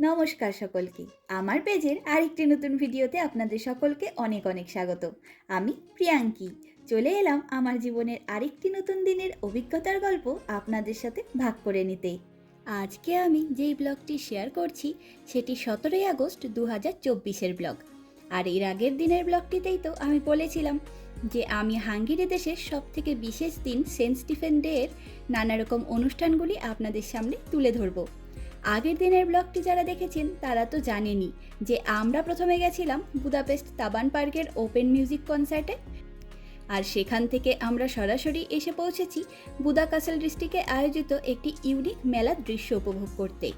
নমস্কার সকলকে। আমার পেজের আরেকটি নতুন ভিডিওতে আপনাদের সকলকে অনেক অনেক স্বাগত। আমি প্রিয়াঙ্কি। চলে এলাম আমার জীবনের আরেকটি নতুন দিনের অভিজ্ঞতার গল্প আপনাদের সাথে ভাগ করে নিতে। আজকে আমি যেই ব্লগটি শেয়ার করছি, সেটি সতেরোই আগস্ট দু হাজার চব্বিশের ব্লগ। আর এর আগের দিনের ব্লগটিতেই তো আমি বলেছিলাম যে আমি হাঙ্গেরি দেশের সব থেকে বিশেষ দিন সেন্ট স্টিফেন ডে এর নানা রকম অনুষ্ঠানগুলি আপনাদের সামনে তুলে ধরবো। আগের দিনের ব্লগটি যারা দেখেছেন, তারা তো জানেনি যে আমরা প্রথমে গেছিলাম বুদাপেস্ট তাবান পার্কের ওপেন মিউজিক কনসার্টে। আর সেখান থেকে আমরা সরাসরি এসে পৌঁছেছি বুদা কাসেল ডিস্ট্রিক্টে আয়োজিত একটি ইউনিক মেলার দৃশ্য উপভোগ করতে।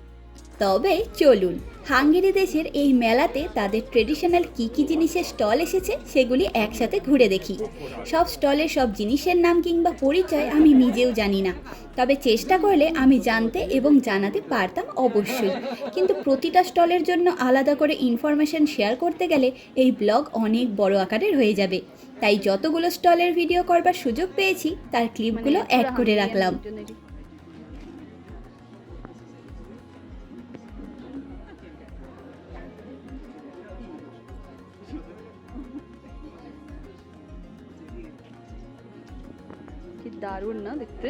তবে চলুন, হাঙ্গেরি দেশের এই মেলাতে তাদের ট্রেডিশনাল কী কী জিনিসের স্টল এসেছে সেগুলি একসাথে ঘুরে দেখি। সব স্টলের সব জিনিসের নাম কিংবা পরিচয় আমি নিজেও জানি না। তবে চেষ্টা করলে আমি জানতে এবং জানাতে পারতাম অবশ্যই। কিন্তু প্রতিটা স্টলের জন্য আলাদা করে ইনফরমেশন শেয়ার করতে গেলে এই ব্লগ অনেক বড় আকারের হয়ে যাবে। তাই যতগুলো স্টলের ভিডিও করবার সুযোগ পেয়েছি, তার ক্লিপগুলো অ্যাড করে রাখলাম। দারুণ না দেখতে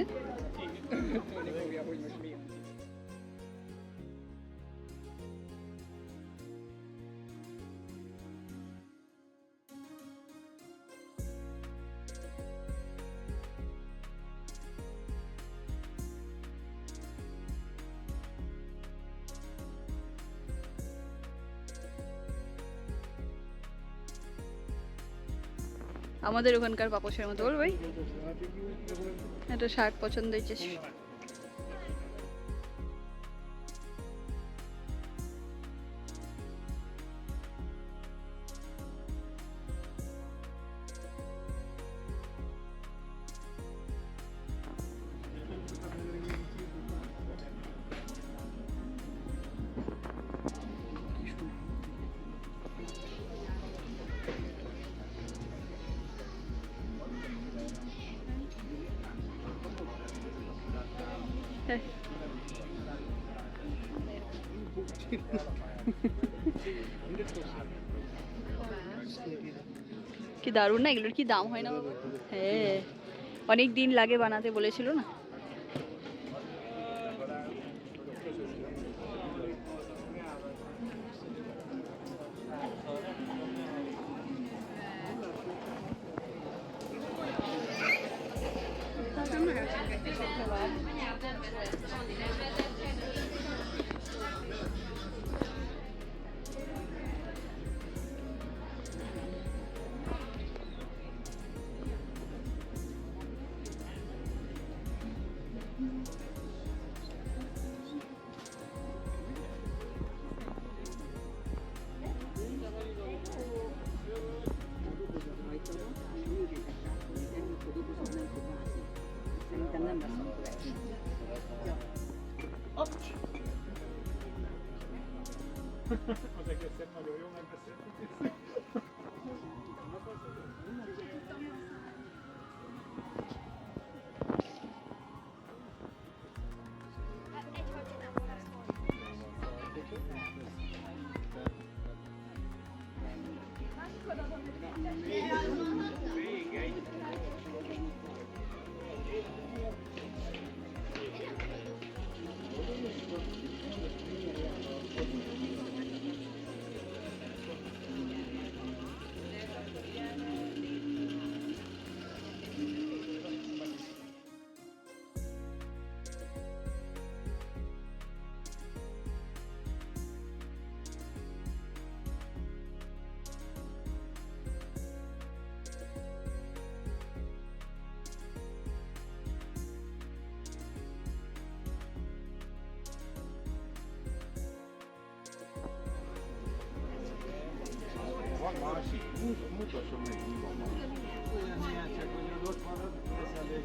আমাদের ওখানকার পাপসের মতো। বল ভাই? একটা শার্ট পছন্দ হয়েছে কি দারুণ না, এগুলোর কি দাম হয় না হ্যাঁ অনেক দিন লাগে বানাতে বলেছিল না? Gracias. Aç. van meg, mi van másik. Olyan ilyen csak, hogy ott marad, lesz elég.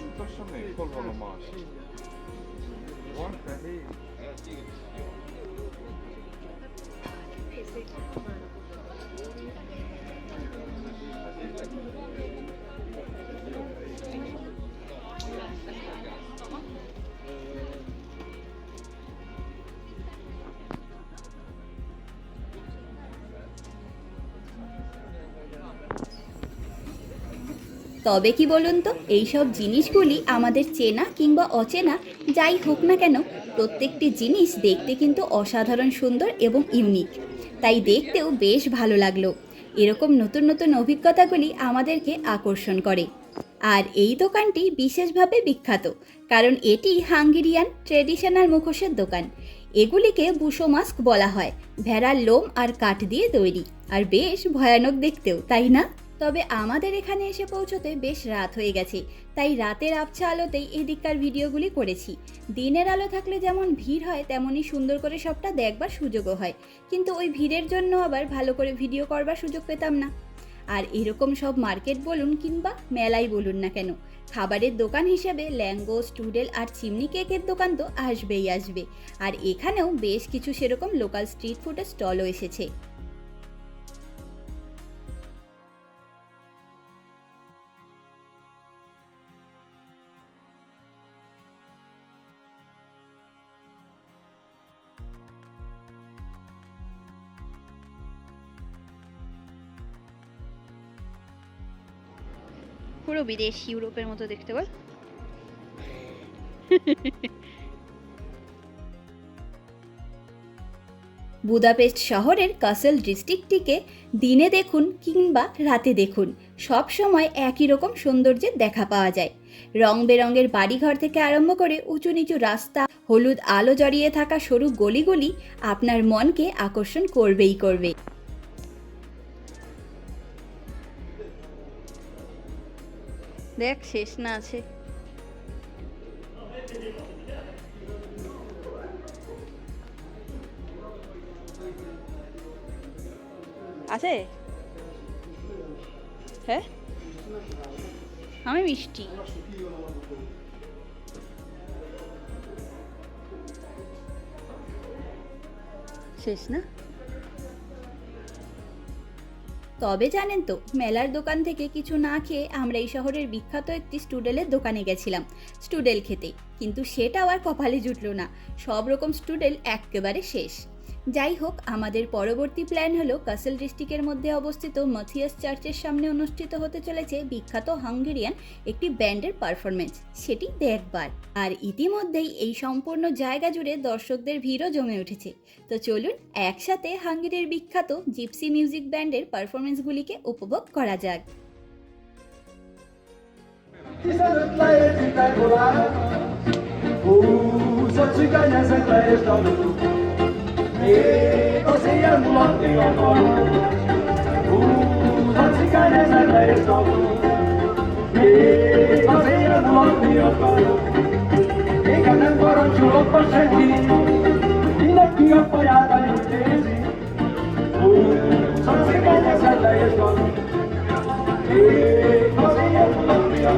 Mutassa meg, hol van a másik. Van fehér? তবে কি বলুন তো, এইসব জিনিসগুলি আমাদের চেনা কিংবা অচেনা, যাই হোক না কেন, প্রত্যেকটি জিনিস দেখতে কিন্তু অসাধারণ সুন্দর এবং ইউনিক তাই দেখতেও বেশ ভালো লাগল। এরকম নতুন নতুন অভিজ্ঞতাগুলি আমাদেরকে আকর্ষণ করে। আর এই দোকানটি বিশেষভাবে বিখ্যাত, কারণ এটি হাঙ্গেরিয়ান ট্রেডিশনাল মুখোশের দোকান। এগুলিকে বুশো মাস্ক বলা হয়, ভেড়ার লোম আর কাঠ দিয়ে তৈরি। আর বেশ ভয়ানক দেখতেও, তাই না? তবে আমাদের এখানে এসে পৌঁছতে বেশ রাত হয়ে গেছে, তাই রাতের আবছা আলোতেই এদিককার ভিডিওগুলি করেছি। দিনের আলো থাকলে যেমন ভিড় হয়, তেমনই সুন্দর করে সবটা দেখবার সুযোগও হয়। কিন্তু ওই ভিড়ের জন্য আবার ভালো করে ভিডিও করবার সুযোগ পেতাম না। আর এরকম সব মার্কেট বলুন কিংবা মেলাই বলুন না কেন, খাবারের দোকান হিসেবে ল্যাঙ্গো, স্টুডেল আর চিমনি কেকের দোকান তো আসবেই আসবে। আর এখানেও বেশ কিছু সেরকম লোকাল স্ট্রিট ফুডের স্টলও এসেছে। পুরো বিদেশ, ইউরোপের মতো দেখতে বল। বুদাপেস্ট শহরের কাসেল ডিস্ট্রিক্টটিকে দিনে দেখুন কিংবা রাতে দেখুন। সব সময় একই রকম সৌন্দর্যের দেখা পাওয়া যায়। রং বেরঙের বাড়িঘর থেকে আরম্ভ করে উঁচু নিচু রাস্তা, হলুদ আলো জড়িয়ে থাকা সরু গলিগুলি আপনার মনকে আকর্ষণ করবেই করবে। দেখ শেষ না আছে। আছে? হ্যাঁ? আমি মিষ্টি। শেষ না? তবে জানেন তো, মেলার দোকান থেকে কিছু না খেয়ে আমরা এই শহরের বিখ্যাত একটি স্টুডেলের দোকানে গেছিলাম, স্টুডেল খেতে। কিন্তু সেটাও আর কপালে জুটল না। সব রকম স্টুডেল একেবারে শেষ। যাই হোক আমাদের পরবর্তী প্ল্যান হলো কাসেল ডিস্ট্রিক্টের মধ্যে অবস্থিত মথিয়াস চার্চের সামনে অনুষ্ঠিত হতে চলেছে বিখ্যাত হাঙ্গেরিয়ান একটি ব্যান্ডের পারফরমেন্স সেটি দেখবার। আর ইতিমধ্যেই এই সম্পূর্ণ জায়গা জুড়ে দর্শকদের ভিড়ও জমে উঠেছে। তো চলুন একসাথে হাঙ্গেরির বিখ্যাত জিপসি মিউজিক ব্যান্ডের পারফরমেন্সগুলিকে উপভোগ করা যাক। Ooh, such a guy as a guy is Ég og sér múlandi og nóg Hún hans í gæri sem leir stóð Ég og sér múlandi og nóg Ég kannan parancsolok a senki. Mindenki a faját a nyugtézi Hún hans í gæri sem leir stóð Ég og sér múlandi og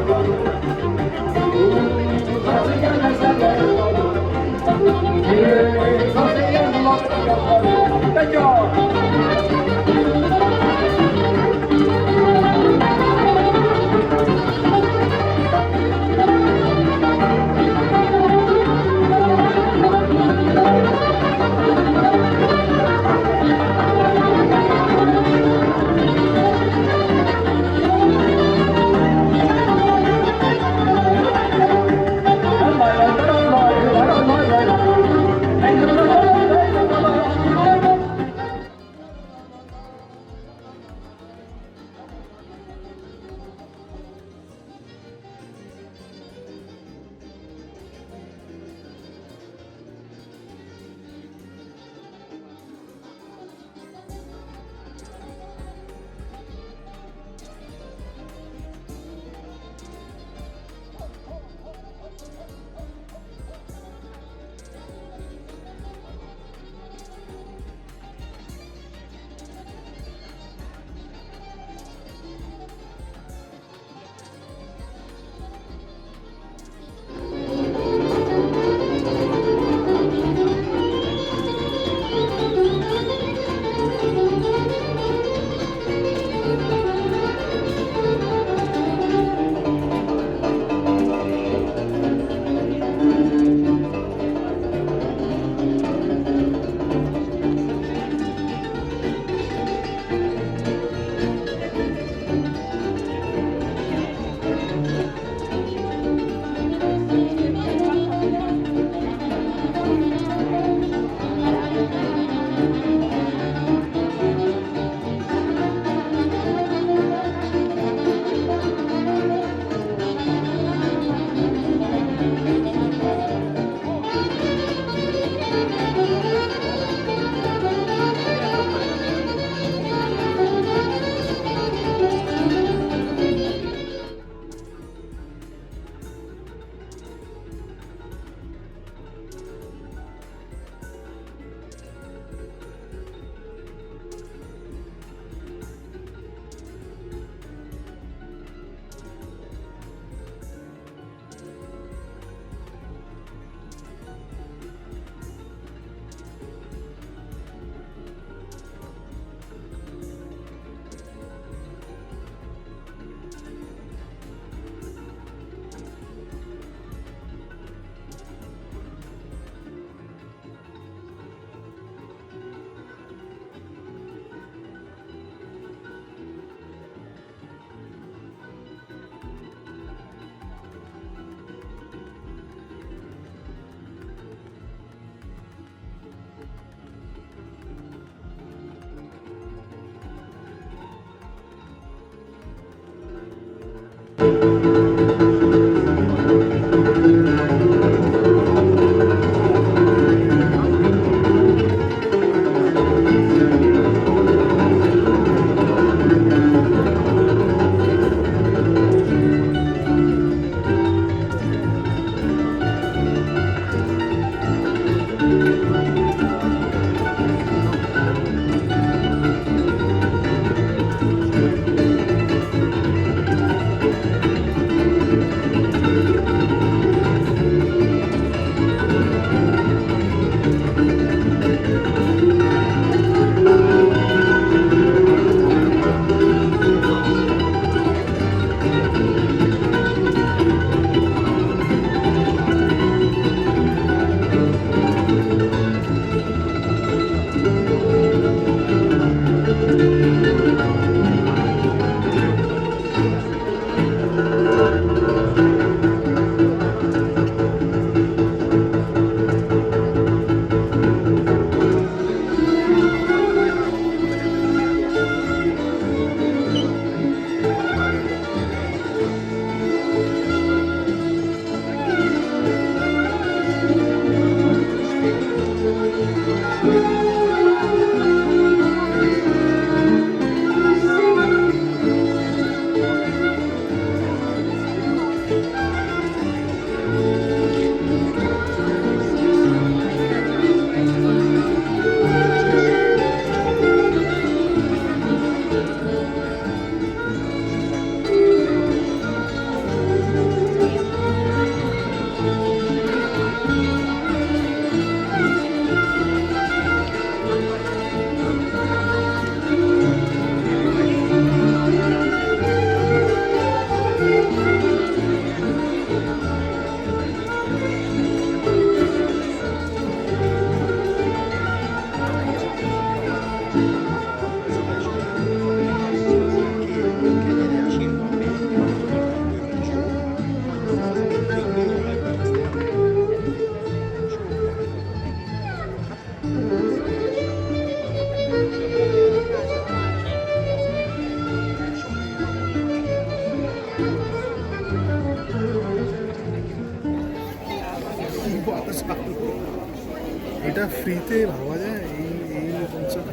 এটা ফ্রিতে ভাবা যায়? এই এই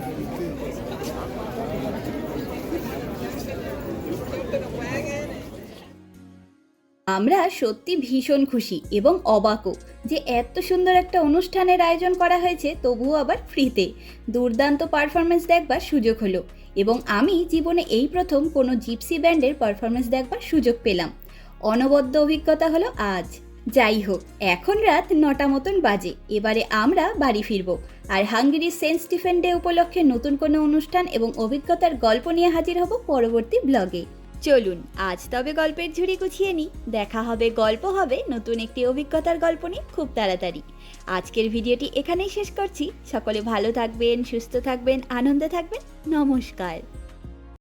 ফ্রিতে? আমরা সত্যি ভীষণ খুশি এবং অবাকও যে এত সুন্দর একটা অনুষ্ঠানের আয়োজন করা হয়েছে, তবুও আবার ফ্রিতে। দুর্দান্ত পারফরমেন্স দেখবার সুযোগ হলো এবং আমি জীবনে এই প্রথম কোনো জিপসি ব্যান্ডের পারফরমেন্স দেখবার সুযোগ পেলাম। অনবদ্য অভিজ্ঞতা হলো আজ। যাই হোক, এখন রাত নটা মতন বাজে। এবারে আমরা বাড়ি ফিরবো। আর হাঙ্গেরি সেন্ট স্টিফেন ডে উপলক্ষে নতুন কোনো অনুষ্ঠান এবং অভিজ্ঞতার গল্প নিয়ে হাজির হব পরবর্তী ব্লগে। চলুন, আজ তবে গল্পের ঝুড়ি গুছিয়ে নিই। দেখা হবে, গল্প হবে, নতুন একটি অভিজ্ঞতার গল্প নিয়ে খুব তাড়াতাড়ি। আজকের ভিডিওটি এখানেই শেষ করছি। সকলে ভালো থাকবেন, সুস্থ থাকবেন, আনন্দে থাকবেন। নমস্কার।